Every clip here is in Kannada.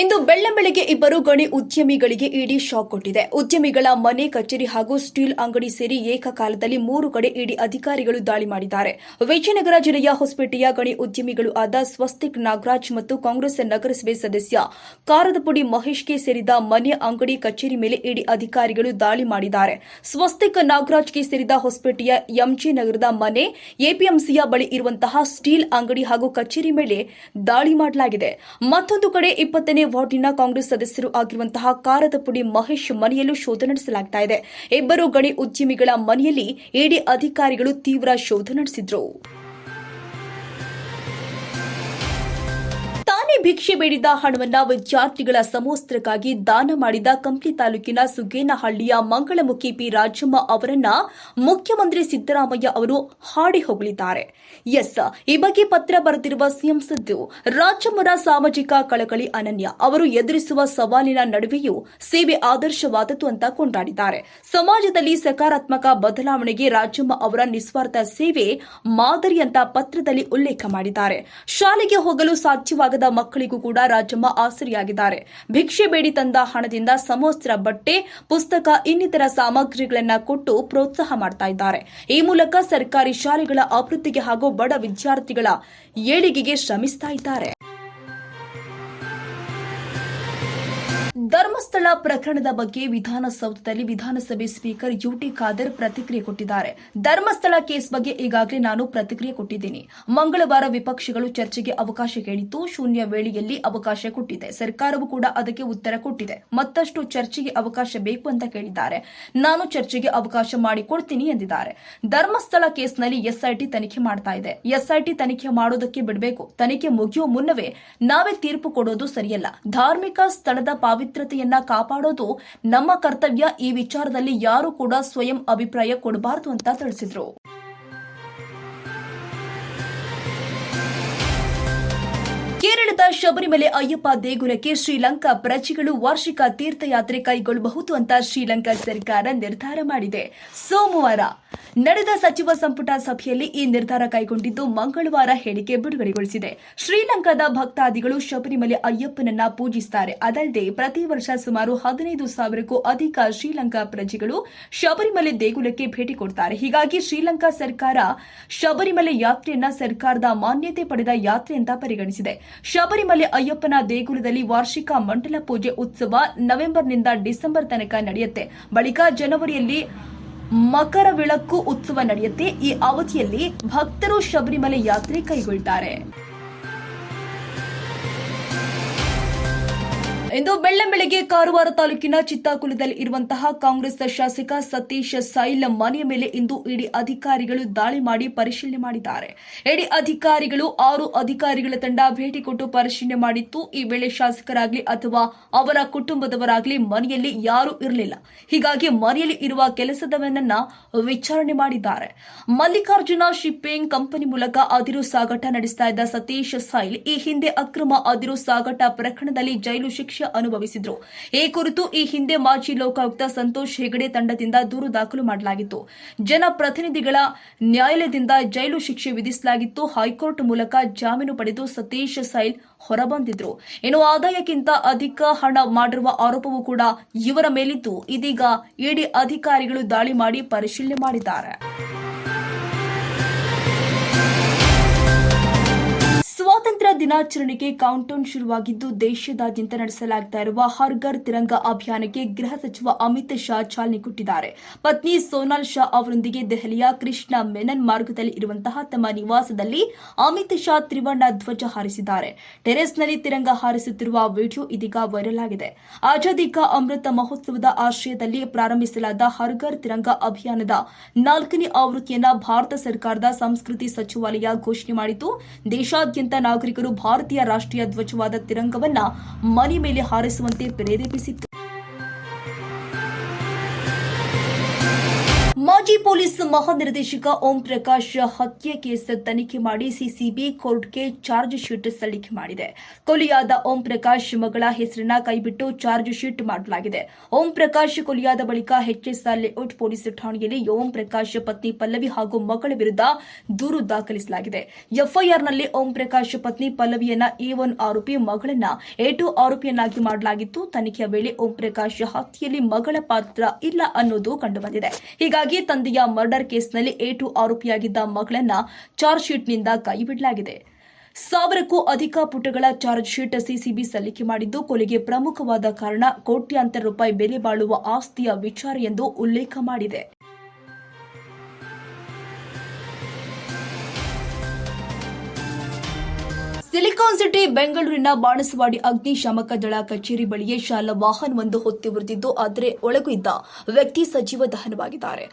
ಇಂದು ಬೆಳ್ಳಂಬೆಳಗ್ಗೆ ಇಬ್ಬರು ಗಣಿ ಉದ್ಯಮಿಗಳಿಗೆ ಇಡಿ ಶಾಕ್ ಕೊಟ್ಟಿದೆ. ಉದ್ಯಮಿಗಳ ಮನೆ, ಕಚೇರಿ ಹಾಗೂ ಸ್ಟೀಲ್ ಅಂಗಡಿ ಸೇರಿ ಏಕಕಾಲದಲ್ಲಿ ಮೂರು ಕಡೆ ಇಡಿ ಅಧಿಕಾರಿಗಳು ದಾಳಿ ಮಾಡಿದ್ದಾರೆ. ವಿಜಯನಗರ ಜಿಲ್ಲೆಯ ಹೊಸಪೇಟೆಯ ಗಣಿ ಉದ್ಯಮಿಗಳು ಆದ ಸ್ವಸ್ತಿಕ್ ನಾಗರಾಜ್ ಮತ್ತು ಕಾಂಗ್ರೆಸ್ ನಗರಸಭೆ ಸದಸ್ಯ ಕಾರದಪುಡಿ ಮಹೇಶ್ಗೆ ಸೇರಿದ ಮನೆ, ಅಂಗಡಿ, ಕಚೇರಿ ಮೇಲೆ ಇಡಿ ಅಧಿಕಾರಿಗಳು ದಾಳಿ ಮಾಡಿದ್ದಾರೆ. ಸ್ವಸ್ತಿಕ್ ನಾಗರಾಜ್ಗೆ ಸೇರಿದ ಹೊಸಪೇಟೆಯ ಎಂಜಿ ನಗರದ ಮನೆ, ಎಪಿಎಂಸಿಯ ಬಳಿ ಇರುವಂತಹ ಸ್ಟೀಲ್ ಅಂಗಡಿ ಹಾಗೂ ಕಚೇರಿ ಮೇಲೆ ದಾಳಿ ಮಾಡಲಾಗಿದೆ. ಮತ್ತೊಂದು ಕಡೆ ಇಪ್ಪತ್ತನೇ ವಾರ್ಡಿನ ಕಾಂಗ್ರೆಸ್ ಸದಸ್ಯರು ಆಗಿರುವಂತಹ ಕಾರದಪುಡಿ ಮಹೇಶ್ ಮನೆಯಲ್ಲೂ ಶೋಧ ನಡೆಸಲಾಗ್ತಾ ಇದೆ. ಇಬ್ಬರು ಗಣಿ ಉದ್ಯಮಿಗಳ ಮನೆಯಲ್ಲಿ ಇಡಿ ಅಧಿಕಾರಿಗಳು ತೀವ್ರ ಶೋಧ ನಡೆಸಿದ್ರು. ಭಿಕ್ಷೆ ಬೇಡಿದ ಹಣವನ್ನ ವಿದ್ಯಾರ್ಥಿಗಳ ಸಮವಸ್ತ್ರಕ್ಕಾಗಿ ದಾನ ಮಾಡಿದ ಕಂಪ್ಲಿ ತಾಲೂಕಿನ ಸುಗೇನಹಳ್ಳಿಯ ಮಂಗಳಮುಖಿ ಪಿ ರಾಜಮ್ಮ ಅವರನ್ನ ಮುಖ್ಯಮಂತ್ರಿ ಸಿದ್ದರಾಮಯ್ಯ ಅವರು ಹಾಡಿ ಹೊಗಳಿದ್ದಾರೆ. ಎಸ್, ಈ ಬಗ್ಗೆ ಪತ್ರ ಬರೆದಿರುವ ಸಿಎಂ ಸಿದ್ದು, ರಾಜಮ್ಮರ ಸಾಮಾಜಿಕ ಕಳಕಳಿ ಅನನ್ಯ. ಅವರು ಎದುರಿಸುವ ಸವಾಲಿನ ನಡುವೆಯೂ ಸೇವೆ ಆದರ್ಶವಾದದ್ದು ಅಂತ ಕೊಂಡಾಡಿದ್ದಾರೆ. ಸಮಾಜದಲ್ಲಿ ಸಕಾರಾತ್ಮಕ ಬದಲಾವಣೆಗೆ ರಾಜಮ್ಮ ಅವರ ನಿಸ್ವಾರ್ಥ ಸೇವೆ ಮಾದರಿ ಅಂತ ಪತ್ರದಲ್ಲಿ ಉಲ್ಲೇಖ ಮಾಡಿದ್ದಾರೆ. ಶಾಲೆಗೆ ಹೋಗಲು ಸಾಧ್ಯವಾಗದ ಮಕ್ಕಳಿಗೂ ಕೂಡ ರಾಜಮ್ಮ ಆಸರಿಯಾಗಿದ್ದಾರೆ. ಭಿಕ್ಷೆ ಬೇಡಿ ತಂದ ಹಣದಿಂದ ಸಮವಸ್ತ್ರ, ಬಟ್ಟೆ, ಪುಸ್ತಕ, ಇನ್ನಿತರ ಸಾಮಗ್ರಿಗಳನ್ನ ಕೊಟ್ಟು ಪ್ರೋತ್ಸಾಹ ಮಾಡ್ತಾ ಇದ್ದಾರೆ. ಈ ಮೂಲಕ ಸರ್ಕಾರಿ ಶಾಲೆಗಳ ಅಭಿವೃದ್ಧಿಗೆ ಹಾಗೂ ಬಡ ವಿದ್ಯಾರ್ಥಿಗಳ ಏಳಿಗೆಗೆ ಶ್ರಮಿಸ್ತಾ ಇದ್ದಾರೆ. ಧರ್ಮಸ್ಥಳ ಪ್ರಕರಣದ ಬಗ್ಗೆ ವಿಧಾನಸೌಧದಲ್ಲಿ ವಿಧಾನಸಭೆ ಸ್ಪೀಕರ್ ಯುಟಿ ಖಾದರ್ ಪ್ರತಿಕ್ರಿಯೆ ಕೊಟ್ಟಿದ್ದಾರೆ. ಧರ್ಮಸ್ಥಳ ಕೇಸ್ ಬಗ್ಗೆ ಈಗಾಗಲೇ ನಾನು ಪ್ರತಿಕ್ರಿಯೆ ಕೊಟ್ಟಿದ್ದೀನಿ. ಮಂಗಳವಾರ ವಿಪಕ್ಷಗಳು ಚರ್ಚೆಗೆ ಅವಕಾಶ ಕೇಳಿತು ಶೂನ್ಯ ವೇಳೆಯಲ್ಲಿ ಅವಕಾಶ ಕೊಟ್ಟಿದೆ. ಸರ್ಕಾರವು ಕೂಡ ಅದಕ್ಕೆ ಉತ್ತರ ಕೊಟ್ಟಿದೆ. ಮತ್ತಷ್ಟು ಚರ್ಚೆಗೆ ಅವಕಾಶ ಬೇಕು ಅಂತ ಕೇಳಿದ್ದಾರೆ. ನಾನು ಚರ್ಚೆಗೆ ಅವಕಾಶ ಮಾಡಿಕೊಡ್ತೀನಿ ಎಂದಿದ್ದಾರೆ. ಧರ್ಮಸ್ಥಳ ಕೇಸ್ನಲ್ಲಿ ಎಸ್ಐಟಿ ತನಿಖೆ ಮಾಡ್ತಾ ಇದೆ. ಎಸ್ಐಟಿ ತನಿಖೆ ಮಾಡೋದಕ್ಕೆ ಬಿಡಬೇಕು. ತನಿಖೆ ಮುಗಿಯುವ ಮುನ್ನವೇ ನಾವೇ ತೀರ್ಪು ಕೊಡೋದು ಸರಿಯಲ್ಲ. ಧಾರ್ಮಿಕ ಸ್ಥಳದ ಪಾವಿತ್ರ್ಯತೆಯನ್ನ ಕಾಪಾಡೋದು ನಮ್ಮ ಕರ್ತವ್ಯ. ಈ ವಿಚಾರದಲ್ಲಿ ಯಾರು ಕೂಡ ಸ್ವಯಂ ಅಭಿಪ್ರಾಯ ಕೊಡಬಾರದು ಅಂತ ತಿಳಿಸಿದ್ರು. ಶಬರಿಮಲೆ ಅಯ್ಯಪ್ಪ ದೇಗುಲಕ್ಕೆ ಶ್ರೀಲಂಕಾ ಪ್ರಜೆಗಳು ವಾರ್ಷಿಕ ತೀರ್ಥಯಾತ್ರೆ ಕೈಗೊಳ್ಳಬಹುದು ಅಂತ ಶ್ರೀಲಂಕಾ ಸರ್ಕಾರ ನಿರ್ಧಾರ ಮಾಡಿದೆ. ಸೋಮವಾರ ನಡೆದ ಸಚಿವ ಸಂಪುಟ ಸಭೆಯಲ್ಲಿ ಈ ನಿರ್ಧಾರ ಕೈಗೊಂಡಿದ್ದು ಮಂಗಳವಾರ ಹೇಳಿಕೆ ಬಿಡುಗಡೆಗೊಳಿಸಿದೆ. ಶ್ರೀಲಂಕಾದ ಭಕ್ತಾದಿಗಳು ಶಬರಿಮಲೆ ಅಯ್ಯಪ್ಪನನ್ನ ಪೂಜಿಸುತ್ತಾರೆ ಅದಲ್ಲದೆ ಪ್ರತಿ ವರ್ಷ ಸುಮಾರು ಹದಿನೈದು ಸಾವಿರಕ್ಕೂ ಅಧಿಕ ಶ್ರೀಲಂಕಾ ಪ್ರಜೆಗಳು ಶಬರಿಮಲೆ ದೇಗುಲಕ್ಕೆ ಭೇಟಿ ಕೊಡುತ್ತಾರೆ ಹೀಗಾಗಿ ಶ್ರೀಲಂಕಾ ಸರ್ಕಾರ ಶಬರಿಮಲೆ ಯಾತ್ರೆಯನ್ನ ಸರ್ಕಾರದ ಮಾನ್ಯತೆ ಪಡೆದ ಯಾತ್ರೆ ಅಂತ ಪರಿಗಣಿಸಿದೆ. ಶಬರಿಮಲೆ ಅಯ್ಯಪ್ಪನ ದೇಗುಲದಲ್ಲಿ ವಾರ್ಷಿಕ ಮಂಡಲ ಪೂಜೆ ಉತ್ಸವ ನವೆಂಬರ್ನಿಂದ ಡಿಸೆಂಬರ್ ತನಕ ನಡೆಯುತ್ತೆ. ಬಳಿಕ ಜನವರಿಯಲ್ಲಿ ಮಕರ ವಿಳಕ್ಕು ಉತ್ಸವ ನಡೆಯುತ್ತೆ. ಈ ಅವಧಿಯಲ್ಲಿ ಭಕ್ತರು ಶಬರಿಮಲೆ ಯಾತ್ರೆ ಕೈಗೊಳ್ತಾರೆ. ಇಂದು ಬೆಳ್ಳಂಬೆಳಗ್ಗೆ ಕಾರವಾರ ತಾಲೂಕಿನ ಚಿತ್ತಾಕುಲದಲ್ಲಿ ಇರುವಂತಹ ಕಾಂಗ್ರೆಸ್ ಶಾಸಕ ಸತೀಶ್ ಸೈಲ್ ಮನೆಯ ಮೇಲೆ ಇಂದು ಇಡಿ ಅಧಿಕಾರಿಗಳು ದಾಳಿ ಮಾಡಿ ಪರಿಶೀಲನೆ ಮಾಡಿದ್ದಾರೆ. ಇಡಿ ಅಧಿಕಾರಿಗಳು ಆರು ಅಧಿಕಾರಿಗಳ ತಂಡ ಭೇಟಿ ಕೊಟ್ಟು ಪರಿಶೀಲನೆ ಮಾಡಿತ್ತು. ಈ ವೇಳೆ ಶಾಸಕರಾಗಲಿ ಅಥವಾ ಅವರ ಕುಟುಂಬದವರಾಗಲಿ ಮನೆಯಲ್ಲಿ ಯಾರೂ ಇರಲಿಲ್ಲ. ಹೀಗಾಗಿ ಮನೆಯಲ್ಲಿ ಇರುವ ಕೆಲಸದವನನ್ನ ವಿಚಾರಣೆ ಮಾಡಿದ್ದಾರೆ. ಮಲ್ಲಿಕಾರ್ಜುನ ಶಿಪ್ಪಿಂಗ್ ಕಂಪನಿ ಮೂಲಕ ಅದಿರು ಸಾಗಾಟ ನಡೆಸ್ತಾ ಇದ್ದ ಸತೀಶ್ ಸೈಲ್ ಈ ಹಿಂದೆ ಅಕ್ರಮ ಅದಿರು ಸಾಗಾಟ ಪ್ರಕರಣದಲ್ಲಿ ಜೈಲು ಶಿಕ್ಷೆ ಅನುಭವಿಸಿದ್ರು. ಈ ಕುರಿತು ಈ ಹಿಂದೆ ಮಾಜಿ ಲೋಕಾಯುಕ್ತ ಸಂತೋಷ್ ಹೆಗಡೆ ತಂಡದಿಂದ ದೂರು ದಾಖಲು ಮಾಡಲಾಗಿತ್ತು. ಜನಪ್ರತಿನಿಧಿಗಳ ನ್ಯಾಯಾಲಯದಿಂದ ಜೈಲು ಶಿಕ್ಷೆ ವಿಧಿಸಲಾಗಿತ್ತು. ಹೈಕೋರ್ಟ್ ಮೂಲಕ ಜಾಮೀನು ಪಡೆದು ಸತೀಶ್ ಸೈಲ್ ಹೊರಬಂದಿದ್ರು. ಇನ್ನು ಆದಾಯಕ್ಕಿಂತ ಅಧಿಕ ಹಣ ಮಾಡಿರುವ ಆರೋಪವೂ ಕೂಡ ಇವರ ಮೇಲಿದ್ದು ಇದೀಗ ಇಡಿ ಅಧಿಕಾರಿಗಳು ದಾಳಿ ಮಾಡಿ ಪರಿಶೀಲನೆ ಮಾಡಿದ್ದಾರೆ. ಸ್ವಾತಂತ್ರ್ಯ ದಿನಾಚರಣೆಗೆ ಕೌಂಟೌನ್ ಶುರುವಾಗಿದ್ದು ದೇಶದಾದ್ಯಂತ ನಡೆಸಲಾಗ್ತಾ ಇರುವ ಹರ್ ಘರ್ ತಿರಂಗ ಅಭಿಯಾನಕ್ಕೆ ಗೃಹ ಸಚಿವ ಅಮಿತ್ ಶಾ ಚಾಲನೆ ಕೊಟ್ಟಿದ್ದಾರೆ. ಪತ್ನಿ ಸೋನಾಲ್ ಶಾ ಅವರೊಂದಿಗೆ ದೆಹಲಿಯ ಕೃಷ್ಣ ಮೆನನ್ ಮಾರ್ಗದಲ್ಲಿ ಇರುವಂತಹ ತಮ್ಮ ನಿವಾಸದಲ್ಲಿ ಅಮಿತ್ ಶಾ ತ್ರಿವರ್ಣ ಧ್ವಜ ಹಾರಿಸಿದ್ದಾರೆ. ಟೆರೆಸ್ನಲ್ಲಿ ತಿರಂಗ ಹಾರಿಸುತ್ತಿರುವ ವಿಡಿಯೋ ಇದೀಗ ವೈರಲ್ ಆಗಿದೆ. ಆಜಾದಿ ಕಾ ಅಮೃತ ಮಹೋತ್ಸವದ ಆಶ್ರಯದಲ್ಲಿ ಪ್ರಾರಂಭಿಸಲಾದ ಹರ್ ಘರ್ ತಿರಂಗ ಅಭಿಯಾನದ ನಾಲ್ಕನೇ ಆವೃತ್ತಿಯನ್ನ ಭಾರತ ಸರ್ಕಾರದ ಸಂಸ್ಕೃತಿ ಸಚಿವಾಲಯ ಘೋಷಣೆ ಮಾಡಿದ್ದು, ದೇಶಾದ್ಯಂತ ನಾಗರಿಕರು ಭಾರತೀಯ ರಾಷ್ಟ್ರೀಯ ಧ್ವಜವಾದ ತಿರಂಗವನ್ನ ಮನೆ ಮೇಲೆ ಹಾರಿಸುವಂತೆ ಪ್ರೇರೇಪಿಸಿತ್ತು. ಮಾಜಿ ಪೊಲೀಸ್ ಮಹಾನಿರ್ದೇಶಕ ಓಂ ಪ್ರಕಾಶ್ ಹತ್ಯೆ ಕೇಸ್ ತನಿಖೆ ಮಾಡಿ ಸಿಸಿಬಿ ಕೋರ್ಟ್ಗೆ ಚಾರ್ಜ್ ಶೀಟ್ ಸಲ್ಲಿಕೆ ಮಾಡಿದೆ. ಕೊಲೆಯಾದ ಓಂ ಪ್ರಕಾಶ್ ಮಗಳ ಹೆಸರಿನ ಕೈಬಿಟ್ಟು ಚಾರ್ಜ್ ಶೀಟ್ ಮಾಡಲಾಗಿದೆ. ಓಂ ಪ್ರಕಾಶ್ ಕೊಲೆಯಾದ ಬಳಿಕ ಎಚ್ಎಸ್ಆರ್ ಲೇಔಟ್ ಪೊಲೀಸ್ ಠಾಣೆಯಲ್ಲಿ ಓಂ ಪ್ರಕಾಶ್ ಪತ್ನಿ ಪಲ್ಲವಿ ಹಾಗೂ ಮಗಳ ವಿರುದ್ಧ ದೂರು ದಾಖಲಿಸಲಾಗಿದೆ. ಎಫ್ಐಆರ್ನಲ್ಲಿ ಓಂ ಪ್ರಕಾಶ್ ಪತ್ನಿ ಪಲ್ಲವಿಯನ್ನ ಎ ಒನ್ ಆರೋಪಿ ಮಗಳನ್ನ ಎ ಟು ಆರೋಪಿಯನ್ನಾಗಿ ಮಾಡಲಾಗಿತ್ತು. ತನಿಖೆಯ ವೇಳೆ ಓಂ ಪ್ರಕಾಶ್ ಹತ್ಯೆಯಲ್ಲಿ ಮಗಳ ಪಾತ್ರ ಇಲ್ಲ ಅನ್ನೋದು ಕಂಡುಬಂದಿದೆ. ಹೀಗಾಗಿ ತಂದೆಯ ಮರ್ಡರ್ ಕೇಸ್ನಲ್ಲಿ ಎ ಟು ಆರೋಪಿಯಾಗಿದ್ದ ಮಗಳನ್ನ ಚಾರ್ಜ್ ಶೀಟ್ನಿಂದ ಕೈಬಿಡಲಾಗಿದೆ ಸಾವಿರಕ್ಕೂ ಅಧಿಕ ಪುಟಗಳ ಚಾರ್ಜ್ ಶೀಟ್ ಸಿಸಿಬಿ ಸಲ್ಲಿಕೆ ಮಾಡಿದ್ದು ಕೊಲೆಗೆ ಪ್ರಮುಖವಾದ ಕಾರಣ ಕೋಟ್ಯಾಂತರ ರೂಪಾಯಿ ಬೆಲೆ ಬಾಳುವ ಆಸ್ತಿಯ ವಿಚಾರ ಎಂದು ಉಲ್ಲೇಖ ಮಾಡಿದೆ. ಸಿಲಿಕಾನ್ ಸಿಟಿ ಬೆಂಗಳೂರಿನ ಬಾಣಸವಾಡಿ ಅಗ್ನಿಶಾಮಕ ದಳ ಕಚೇರಿ ಬಳಿಯೇ ಶಾಲಾ ವಾಹನವೊಂದು ಹೊತ್ತಿ ಉರಿದಿದ್ದು ಆದರೆ ಒಳಗೂ ಇದ್ದ ವ್ಯಕ್ತಿ ಸಜೀವ ದಹನವಾಗಿದ್ದಾರೆ.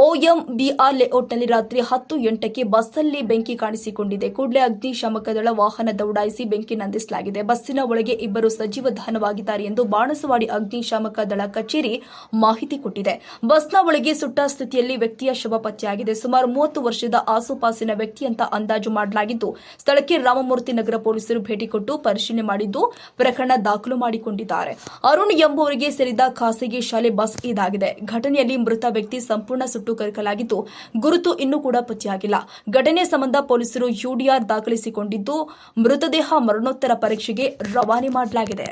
ಓಎಂಬಿಆರ್ ಲೇಔಟ್ನಲ್ಲಿ ರಾತ್ರಿ ಹತ್ತು ಎಂಟಕ್ಕೆ ಬಸ್ಸಲ್ಲಿ ಬೆಂಕಿ ಕಾಣಿಸಿಕೊಂಡಿದೆ. ಕೂಡಲೇ ಅಗ್ನಿಶಾಮಕ ದಳ ವಾಹನ ದೌಡಾಯಿಸಿ ಬೆಂಕಿ ನಂದಿಸಲಾಗಿದೆ. ಬಸ್ಸಿನ ಒಳಗೆ ಇಬ್ಬರು ಸಜೀವ ದಹನವಾಗಿದ್ದಾರೆ ಎಂದು ಬಾಣಸವಾಡಿ ಅಗ್ನಿಶಾಮಕ ದಳ ಕಚೇರಿ ಮಾಹಿತಿ ಕೊಟ್ಟಿದೆ. ಬಸ್ನ ಒಳಗೆ ಸುಟ್ಟ ಸ್ಥಿತಿಯಲ್ಲಿ ವ್ಯಕ್ತಿಯ ಶವ ಪತ್ತೆಯಾಗಿದೆ. ಸುಮಾರು ಮೂವತ್ತು ವರ್ಷದ ಆಸುಪಾಸಿನ ವ್ಯಕ್ತಿ ಅಂತ ಅಂದಾಜು ಮಾಡಲಾಗಿದ್ದು, ಸ್ಥಳಕ್ಕೆ ರಾಮಮೂರ್ತಿ ನಗರ ಪೊಲೀಸರು ಭೇಟಿ ಕೊಟ್ಟು ಪರಿಶೀಲನೆ ಮಾಡಿದ್ದು ಪ್ರಕರಣ ದಾಖಲು ಮಾಡಿಕೊಂಡಿದ್ದಾರೆ. ಅರುಣ್ ಎಂಬುವರಿಗೆ ಸೇರಿದ ಖಾಸಗಿ ಶಾಲೆ ಬಸ್ ಇದಾಗಿದೆ. ಘಟನೆಯಲ್ಲಿ ಮೃತ ವ್ಯಕ್ತಿ ಸಂಪೂರ್ಣ ಸುಟ್ಟು ಕರಕಲಾಗಿದ್ದು ಗುರುತು ಇನ್ನೂ ಕೂಡ ಪತ್ತೆಯಾಗಿಲ್ಲ ಘಟನೆ ಸಂಬಂಧ ಪೊಲೀಸರು ಯುಡಿಆರ್ ದಾಖಲಿಸಿಕೊಂಡಿದ್ದು, ಮೃತದೇಹ ಮರಣೋತ್ತರ ಪರೀಕ್ಷೆಗೆ ರವಾನೆ ಮಾಡಲಾಗಿದೆ.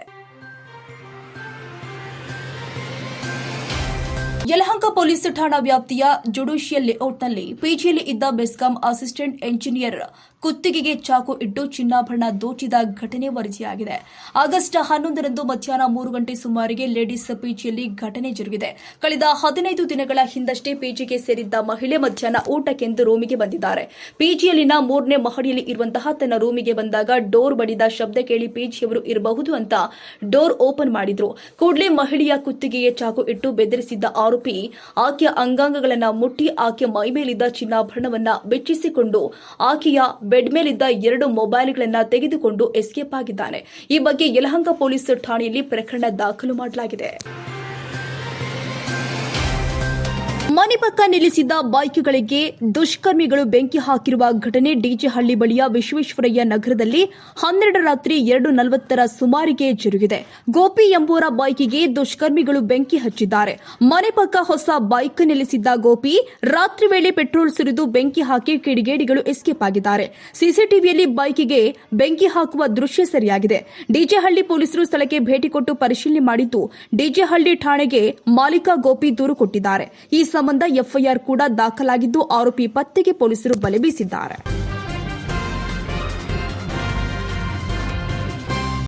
ಯಲಹಂಕ ಪೊಲೀಸ್ ಠಾಣಾ ವ್ಯಾಪ್ತಿಯ ಜುಡಿಷಿಯಲ್ ಲೇಔಟ್ನಲ್ಲಿ ಪಿಜಿಯಲ್ಲಿ ಇದ್ದ ಬೆಸ್ಕಾಂ ಅಸಿಸ್ಟೆಂಟ್ ಎಂಜಿನಿಯರ್ ಕುತ್ತಿಗೆಗೆ ಚಾಕು ಇಟ್ಟು ಚಿನ್ನಾಭರಣ ದೋಚಿದ ಘಟನೆ ವರದಿಯಾಗಿದೆ. ಆಗಸ್ಟ್ ಹನ್ನೊಂದರಂದು ಮಧ್ಯಾಹ್ನ ಮೂರು ಗಂಟೆ ಸುಮಾರಿಗೆ ಲೇಡೀಸ್ ಪಿಜಿಯಲ್ಲಿ ಘಟನೆ ಜರುಗಿದೆ. ಕಳೆದ ಹದಿನೈದು ದಿನಗಳ ಹಿಂದಷ್ಟೇ ಪಿಜಿಗೆ ಸೇರಿದ್ದ ಮಹಿಳೆ ಮಧ್ಯಾಹ್ನ ಊಟಕ್ಕೆಂದು ರೂಮಿಗೆ ಬಂದಿದ್ದಾರೆ. ಪಿಜಿಯಲ್ಲಿನ ಮೂರನೇ ಮಹಡಿಯಲ್ಲಿ ಇರುವಂತಹ ತನ್ನ ರೂಮಿಗೆ ಬಂದಾಗ ಡೋರ್ ಬಡಿದ ಶಬ್ದ ಕೇಳಿ ಪಿಜಿಯವರು ಇರಬಹುದು ಅಂತ ಡೋರ್ ಓಪನ್ ಮಾಡಿದ್ರು. ಕೂಡಲೇ ಮಹಿಳೆಯ ಕುತ್ತಿಗೆಗೆ ಚಾಕು ಇಟ್ಟು ಬೆದರಿಸಿದ್ದ ಆರೋಪಿ, ಆಕೆಯ ಅಂಗಾಂಗಗಳನ್ನು ಮುಟ್ಟಿ ಆಕೆಯ ಮೈಮೇಲಿದ್ದ ಚಿನ್ನಾಭರಣವನ್ನು ಬೆಚ್ಚಿಸಿಕೊಂಡು ಆಕೆಯ ಬೆಡ್ ಮೇಲಿದ್ದ ಎರಡು ಮೊಬೈಲ್ಗಳನ್ನ ತೆಗೆದುಕೊಂಡು ಎಸ್ಕೇಪ್ ಆಗಿದ್ದಾನೆ. ಈ ಬಗ್ಗೆ ಯಲಹಂಕ ಪೊಲೀಸ್ ಠಾಣೆಯಲ್ಲಿ ಪ್ರಕರಣ ದಾಖಲು ಮಾಡಲಾಗಿದೆ. ಮನೆ ಪಕ್ಕ ನಿಲ್ಲಿಸಿದ್ದ ಬೈಕ್ಗಳಿಗೆ ದುಷ್ಕರ್ಮಿಗಳು ಬೆಂಕಿ ಹಾಕಿರುವ ಘಟನೆ ಡಿಜೆಹಳ್ಳಿ ಬಳಿಯ ವಿಶ್ವೇಶ್ವರಯ್ಯ ನಗರದಲ್ಲಿ ಹನ್ನೆರಡು ರಾತ್ರಿ ಎರಡು ನಲವತ್ತರ ಸುಮಾರಿಗೆ ಜರುಗಿದೆ. ಗೋಪಿ ಎಂಬುವರ ಬೈಕಿಗೆ ದುಷ್ಕರ್ಮಿಗಳು ಬೆಂಕಿ ಹಚ್ಚಿದ್ದಾರೆ. ಮನೆ ಪಕ್ಕ ಹೊಸ ಬೈಕ್ ನಿಲ್ಲಿಸಿದ್ದ ಗೋಪಿ ರಾತ್ರಿ ವೇಳೆ ಪೆಟ್ರೋಲ್ ಸುರಿದು ಬೆಂಕಿ ಹಾಕಿ ಕಿಡಿಗೇಡಿಗಳು ಎಸ್ಕೇಪ್ ಆಗಿದ್ದಾರೆ. ಸಿಸಿಟಿವಿಯಲ್ಲಿ ಬೈಕಿಗೆ ಬೆಂಕಿ ಹಾಕುವ ದೃಶ್ಯ ಸರಿಯಾಗಿದೆ. ಡಿಜೆಹಳ್ಳಿ ಪೊಲೀಸರು ಸ್ಥಳಕ್ಕೆ ಭೇಟಿ ಕೊಟ್ಟು ಪರಿಶೀಲನೆ ಮಾಡಿದ್ದು, ಡಿಜೆಹಳ್ಳಿ ಠಾಣೆಗೆ ಮಾಲೀಕ ಗೋಪಿ ದೂರು ಕೊಟ್ಟಿದ್ದಾರೆ. ಈ ಸಂಬಂಧ ಎಫ್ಐಆರ್ ಕೂಡ ದಾಖಲಾಗಿದ್ದು ಆರೋಪಿ ಪತ್ತೆಗೆ ಪೊಲೀಸರು ಬಲೆ ಬೀಸಿದ್ದಾರೆ.